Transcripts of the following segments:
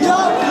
Ya!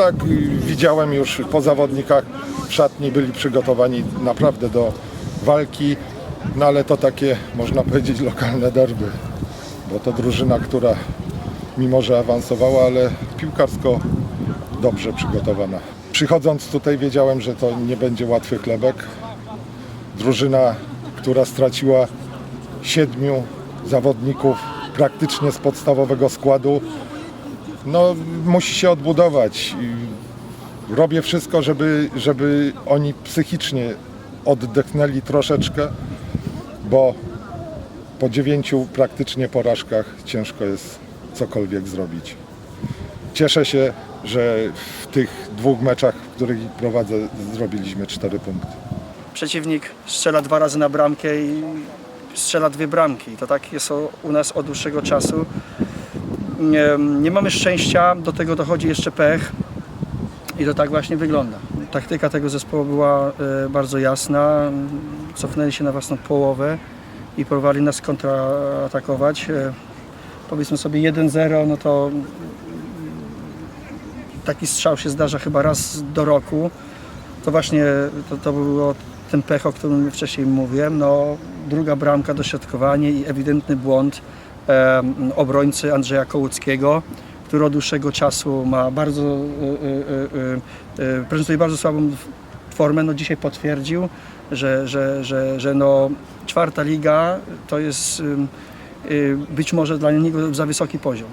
Tak, widziałem już po zawodnikach w szatni byli przygotowani naprawdę do walki, no ale to takie można powiedzieć lokalne derby, bo to drużyna, która mimo że awansowała, ale piłkarsko dobrze przygotowana. Przychodząc tutaj wiedziałem, że to nie będzie łatwy chlebek. Drużyna, która straciła siedmiu zawodników praktycznie z podstawowego składu, no, musi się odbudować. Robię wszystko, żeby, żeby oni psychicznie oddechnęli troszeczkę, bo po dziewięciu praktycznie porażkach ciężko jest cokolwiek zrobić. Cieszę się, że w tych dwóch meczach, w których prowadzę, zrobiliśmy cztery punkty. przeciwnik strzela dwa razy na bramkę i strzela dwie bramki. To tak jest u nas od dłuższego czasu. Nie, mamy szczęścia, do tego dochodzi jeszcze pech i to tak właśnie wygląda. Taktyka tego zespołu była e, bardzo jasna. Cofnęli się na własną połowę i próbowali nas kontratakować. E, powiedzmy sobie 1-0, no to taki strzał się zdarza chyba raz do roku to właśnie to, to było ten pech, o którym wcześniej mówiłem. No, druga bramka, dośrodkowanie i ewidentny błąd obrońcy Andrzeja Kołuckiego, który od dłuższego czasu ma bardzo, y, y, y, prezentuje bardzo słabą formę. No, dzisiaj potwierdził, że, że, że, że no, czwarta liga to jest być może dla niego za wysoki poziom.